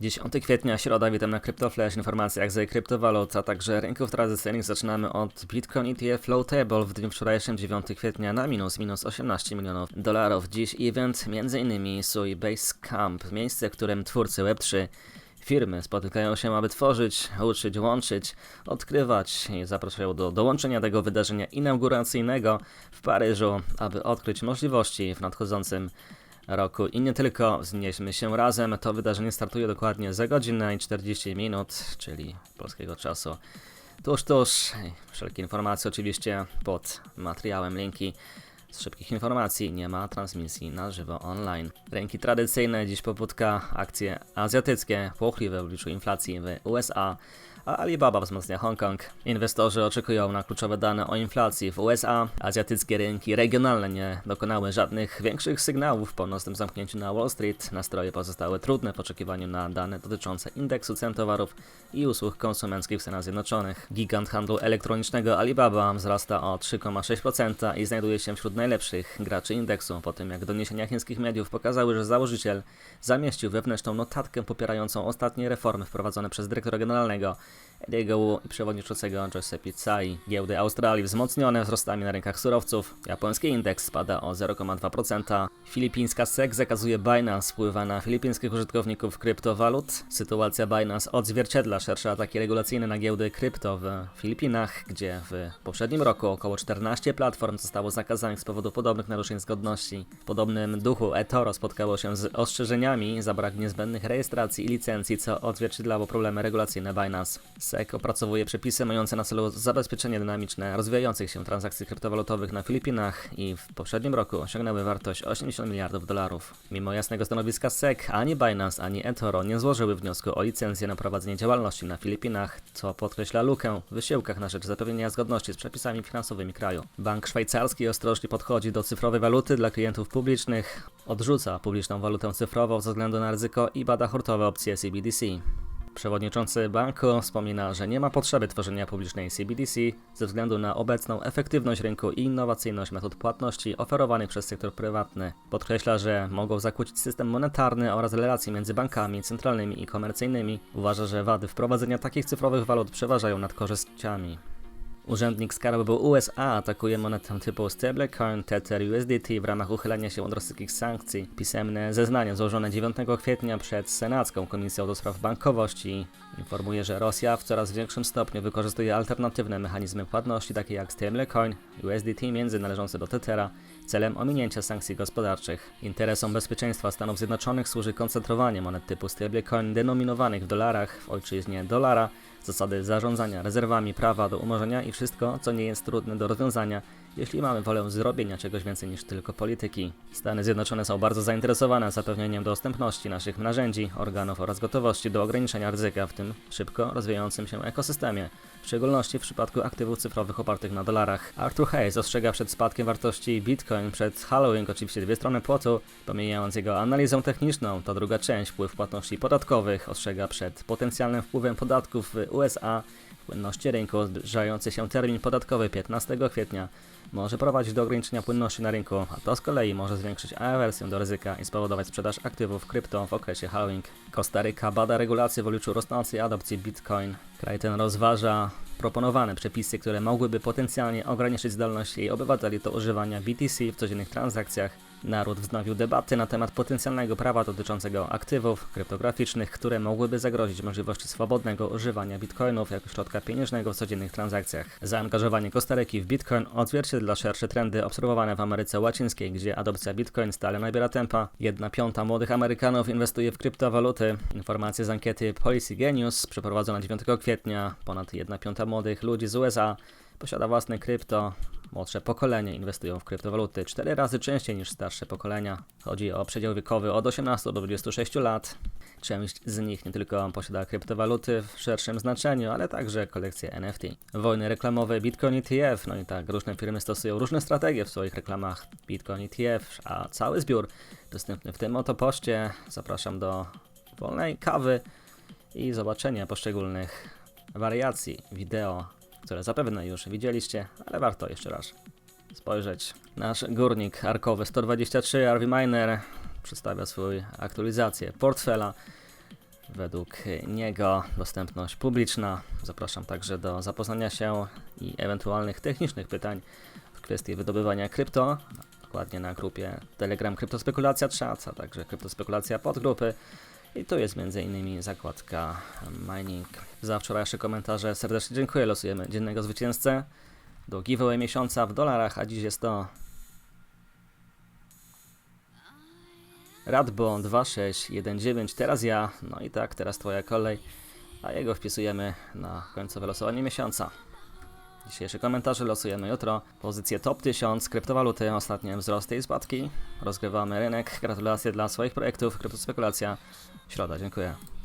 10 kwietnia, środa, witam na CryptoFlash, informacjach z kryptowalut, a także rynków tradycyjnych. Zaczynamy od Bitcoin ETF Floatable w dniu wczorajszym 9 kwietnia na minus, minus 18 milionów dolarów. Dziś event m.in. Sui Base Camp, miejsce, w którym twórcy Web3 Firmy spotykają się, aby tworzyć, uczyć, łączyć, odkrywać i zapraszają do dołączenia tego wydarzenia inauguracyjnego w Paryżu, aby odkryć możliwości w nadchodzącym roku. I nie tylko wznieśmy się razem, to wydarzenie startuje dokładnie za godzinę i 40 minut, czyli polskiego czasu. Tuż, tuż, wszelkie informacje oczywiście pod materiałem, linki z szybkich informacji, nie ma. Transmisji na żywo online. Rynki tradycyjne, dziś pobudka, akcje azjatyckie, płochliwe w obliczu inflacji w USA, a Alibaba wzmacnia Hongkong. Inwestorzy oczekują na kluczowe dane o inflacji w USA. Azjatyckie rynki regionalne nie dokonały żadnych większych sygnałów po nocnym zamknięciu na Wall Street. Nastroje pozostały trudne w oczekiwaniu na dane dotyczące indeksu cen towarów i usług konsumenckich w Stanach Zjednoczonych. Gigant handlu elektronicznego Alibaba wzrasta o 3,6% i znajduje się wśród najlepszych graczy indeksu po tym jak doniesienia chińskich mediów pokazały, że założyciel zamieścił wewnętrzną notatkę popierającą ostatnie reformy wprowadzone przez dyrektora generalnego Ediego i przewodniczącego Giuseppe Tsai. Giełdy Australii wzmocnione wzrostami na rynkach surowców. Japoński indeks spada o 0,2%. Filipińska SEC zakazuje Binance wpływa na filipińskich użytkowników kryptowalut. Sytuacja Binance odzwierciedla szersze ataki regulacyjne na giełdy krypto w Filipinach, gdzie w poprzednim roku około 14 platform zostało zakazanych z powodu podobnych naruszeń zgodności. W podobnym duchu eToro spotkało się z ostrzeżeniami za brak niezbędnych rejestracji i licencji, co odzwierciedlało problemy regulacyjne Binance. SEC opracowuje przepisy mające na celu zabezpieczenie dynamiczne rozwijających się transakcji kryptowalutowych na Filipinach i w poprzednim roku osiągnęły wartość 80 miliardów dolarów. Mimo jasnego stanowiska SEC, ani Binance, ani eToro nie złożyły wniosku o licencję na prowadzenie działalności na Filipinach, co podkreśla lukę w wysiłkach na rzecz zapewnienia zgodności z przepisami finansowymi kraju. Bank szwajcarski ostrożnie podchodzi do cyfrowej waluty dla klientów publicznych, odrzuca publiczną walutę cyfrową ze względu na ryzyko i bada hurtowe opcje CBDC. Przewodniczący banku wspomina, że nie ma potrzeby tworzenia publicznej CBDC ze względu na obecną efektywność rynku i innowacyjność metod płatności oferowanych przez sektor prywatny. Podkreśla, że mogą zakłócić system monetarny oraz relacje między bankami centralnymi i komercyjnymi. Uważa, że wady wprowadzenia takich cyfrowych walut przeważają nad korzyściami. Urzędnik skarbowy USA atakuje monetę typu stablecoin Tether USDT w ramach uchylenia się od rosyjskich sankcji. Pisemne zeznanie złożone 9 kwietnia przed Senacką Komisją do Spraw Bankowości informuje, że Rosja w coraz większym stopniu wykorzystuje alternatywne mechanizmy płatności takie jak stablecoin USDT między należące do Tethera celem ominięcia sankcji gospodarczych. Interesom bezpieczeństwa Stanów Zjednoczonych służy koncentrowanie monet typu stablecoin denominowanych w dolarach w ojczyźnie dolara zasady zarządzania rezerwami, prawa do umorzenia i wszystko, co nie jest trudne do rozwiązania, jeśli mamy wolę zrobienia czegoś więcej niż tylko polityki. Stany Zjednoczone są bardzo zainteresowane zapewnieniem dostępności naszych narzędzi, organów oraz gotowości do ograniczenia ryzyka w tym szybko rozwijającym się ekosystemie, w szczególności w przypadku aktywów cyfrowych opartych na dolarach. Arthur Hayes ostrzega przed spadkiem wartości Bitcoin przed Halloween, oczywiście dwie strony płotu, pomijając jego analizę techniczną, to druga część, wpływ płatności podatkowych, ostrzega przed potencjalnym wpływem podatków w USA, płynności rynku, zbliżający się termin podatkowy 15 kwietnia może prowadzić do ograniczenia płynności na rynku, a to z kolei może zwiększyć awersję do ryzyka i spowodować sprzedaż aktywów krypto w okresie halving. Kostaryka bada regulacje w obliczu rosnącej adopcji Bitcoin. Kraj ten rozważa proponowane przepisy, które mogłyby potencjalnie ograniczyć zdolność jej obywateli do używania BTC w codziennych transakcjach Naród wznowił debaty na temat potencjalnego prawa dotyczącego aktywów kryptograficznych, które mogłyby zagrozić możliwości swobodnego używania bitcoinów jako środka pieniężnego w codziennych transakcjach. Zaangażowanie Kostaryki w bitcoin odzwierciedla szersze trendy obserwowane w Ameryce Łacińskiej, gdzie adopcja bitcoin stale nabiera tempa. Jedna piąta młodych Amerykanów inwestuje w kryptowaluty. Informacje z ankiety Policy Genius przeprowadzona 9 kwietnia. Ponad jedna piąta młodych ludzi z USA posiada własne krypto. Młodsze pokolenie inwestują w kryptowaluty 4 razy częściej niż starsze pokolenia. Chodzi o przedział wiekowy od 18 do 26 lat. Część z nich nie tylko posiada kryptowaluty w szerszym znaczeniu, ale także kolekcje NFT. Wojny reklamowe Bitcoin ETF, no i tak, różne firmy stosują różne strategie w swoich reklamach Bitcoin ETF, a cały zbiór dostępny w tym oto poście. Zapraszam do wolnej kawy i zobaczenia poszczególnych wariacji wideo które zapewne już widzieliście, ale warto jeszcze raz spojrzeć. Nasz górnik arkowy 123 RV Miner przedstawia swoją aktualizację portfela. według niego dostępność publiczna. Zapraszam także do zapoznania się i ewentualnych technicznych pytań w kwestii wydobywania krypto, dokładnie na grupie Telegram Kryptospekulacja Chat, a także Kryptospekulacja podgrupy. I tu jest m.in. zakładka Mining. Za wczorajsze komentarze serdecznie dziękuję. Losujemy dziennego zwycięzcę do giveaway miesiąca w dolarach, a dziś jest to Radbo 2619, teraz ja, no i tak, teraz twoja kolej, a jego wpisujemy na końcowe losowanie miesiąca. Dzisiejsze komentarze losujemy jutro. Pozycję top 1000, kryptowaluty, ostatnie wzrosty i spadki. Rozgrywamy rynek. Gratulacje dla swoich projektów. Kryptospekulacja. Środa, dziękuję.